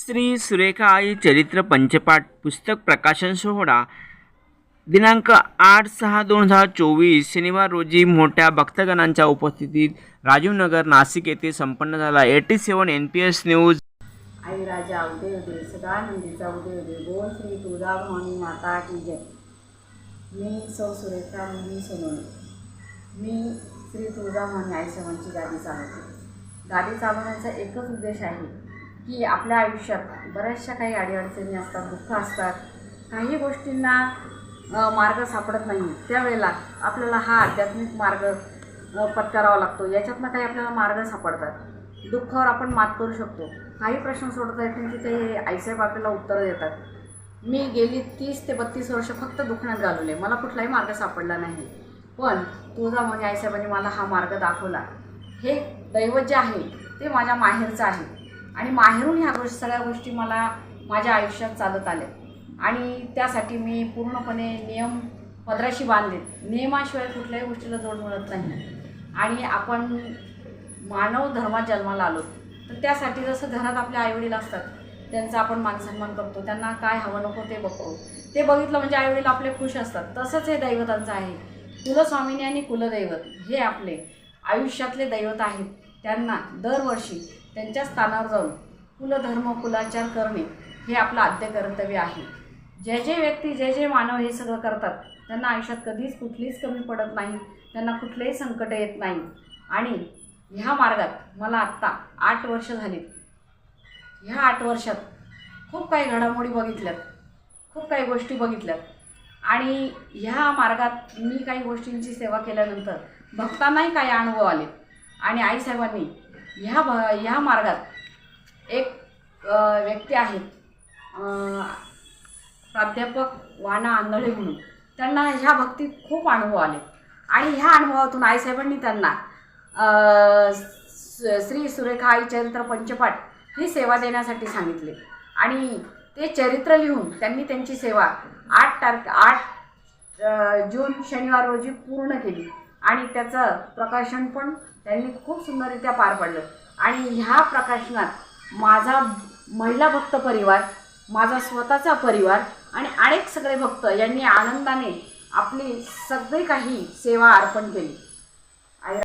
श्री सुरेखा आई चरित्र पंचपाठ पुस्तक प्रकाशन सोहळा दिनांक आठ सहा दोन हजार चोवीस शनिवार रोजी मोठ्या भक्तगणांच्या उपस्थितीत राजीवनगर नाशिक येथे संपन्न झाला. Eighty seven N P S news. आई राजा उदय उदय सदानंदीचा उदय उदय बोल श्री तुळजाभवानी माता की जय. मी सौ सुरेखा मुली सोनवणे मी श्री तुळजाभवानी आई सवांची गादी चालवते. गादी चालवण्याचा एकच उद्देश आहे की आपल्या आयुष्यात बऱ्याचशा काही अडीअडचणी असतात दुःख असतात. काही गोष्टींना मार्ग सापडत नाही. त्यावेळेला आपल्याला हा आध्यात्मिक मार्ग पत्करावा लागतो. याच्यातनं काही आपल्याला मार्ग सापडतात. दुःखावर आपण मात करू शकतो. काही प्रश्न सोडवता येत नाही की ते आईसाहेब आपल्याला उत्तरं देतात. मी गेली तीस ते बत्तीस वर्ष फक्त दुखण्यात घालवले. मला कुठलाही मार्ग सापडला नाही. पण तुझा म्हणजे आईसाहेबांनी मला हा मार्ग दाखवला. हे दैवत जे आहे. ते माझ्या माहेरचं आहे. आणि माहेरून ह्या गोष्टी सगळ्या गोष्टी मला माझ्या आयुष्यात चालत आल्या. आणि त्यासाठी मी पूर्णपणे नियम पदराशी बांधले नियमाशिवाय कुठल्याही गोष्टीला जोड मिळत नाही. आणि आपण मानव धर्मात जन्माला आलो तर त्यासाठी जसं घरात आपले आईवडील असतात त्यांचा आपण मानसन्मान करतो त्यांना काय हवं नको ते बघतो. ते बघितलं म्हणजे आईवडील आपले खुश असतात. तसंच हे दैवतांचं आहे. कुलस्वामिनी आणि कुलदैवत हे आपले आयुष्यातले दैवत आहेत. त्यांना दरवर्षी त्यांच्या स्थानावर जाऊन कुलधर्म कुलाचार करणे हे आपलं आद्य कर्तव्य आहे. जे जे व्यक्ती जे जे मानव हे सगळं करतात त्यांना आयुष्यात कधीच कुठलीच कमी पडत नाही त्यांना कुठलेही संकट येत नाही. आणि ह्या मार्गात मला आत्ता आठ वर्ष झाली ह्या आठ वर्षात खूप काही घडामोडी बघितल्यात खूप काही गोष्टी बघितल्यात. आणि ह्या मार्गात मी काही गोष्टींची सेवा केल्यानंतर भक्तांनाही काही अनुभव आले. आणि आईसाहेबांनी ह्या भ ह्या मार्गात एक व्यक्ती आहेत प्राध्यापक वाना आंधळे म्हणून. त्यांना ह्या भक्तीत खूप अनुभव आले. आणि ह्या अनुभवातून आईसाहेबांनी त्यांना स- श्री सुरेखा आई चरित्र पंचपाठ ही सेवा देण्यासाठी सांगितले. आणि ते चरित्र लिहून त्यांनी त्यांची सेवा आठ तारख आठ जून शनिवार रोजी पूर्ण केली. आणि त्याचं प्रकाशन पण त्यांनी खूप सुंदररित्या पार पाडलं. आणि ह्या प्रकाशनात माझा महिला भक्त परिवार माझा स्वतःचा परिवार आणि अनेक सगळे भक्त यांनी आनंदाने आपली सगळी काही सेवा अर्पण केली.